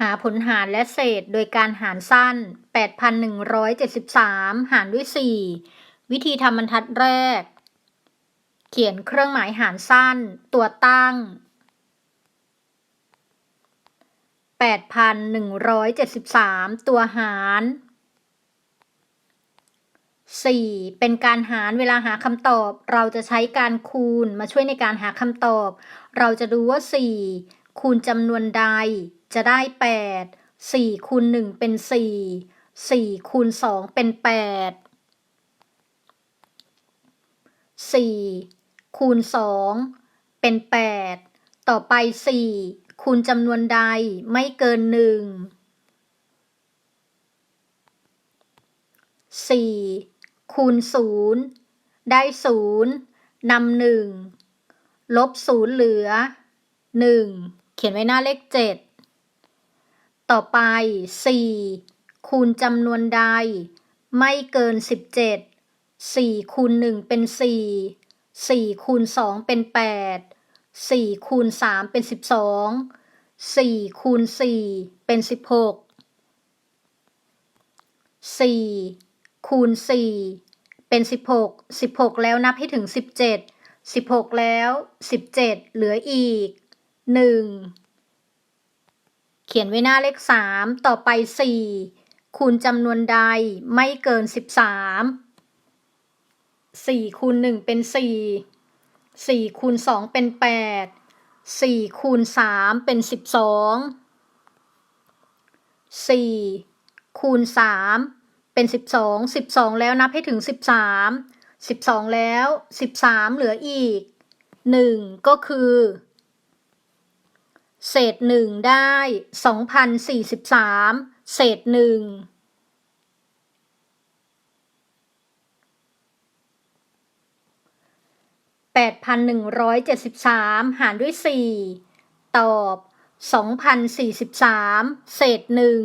หาผลหารและเศษโดยการหารสั้น 8,173 หารด้วย 4 วิธีทำบรรทัดแรก เขียนเครื่องหมายหารสั้น ตัวตั้ง 8,173 ตัวหาร 4. เป็นการหารเวลาหาคำตอบ เราจะใช้การคูณมาช่วยในการหาคำตอบ เราจะดูว่า 4 คูณจำนวนใด จะได้ 8 4คูณ1เป็น 4 4คูณ2เป็น 8 4คูณ2เป็น 8 ต่อไป 4 คูณจำนวนใดไม่เกิน 1 4คูณ0ได้ 0นำ1ลบ 0 เหลือ 1 เขียนไว้หน้าเลข 7 ต่อไป 4 คูณจำนวนใด ไม่เกิน 17 4คูณ1เป็น 4 4คูณ2เป็น 8 4คูณ3เป็น 12 4คูณ4เป็น 16 4คูณ4เป็น 16 16 แล้วนับให้ถึง 17 16 แล้ว 17 เหลืออีก 1 เขียนไว้หน้าเลข 3 ต่อไป 4 คูณจำนวนใดไม่เกิน 13 4 คูณ 1 เป็น 4 4 คูณ 2 เป็น 8 4 คูณ 3 เป็น 12 4 คูณ 3 เป็น 12 12 แล้วนับให้ถึง 13 12 แล้ว 13 เหลืออีก 1 ก็คือ เศษหนึ่งได้สองพันสี่สิบสามเศษหนึ่งแปดพันหนึ่งร้อยเจ็ดสิบสามหารด้วยสี่ตอบสองพันสี่สิบสามเศษหนึ่ง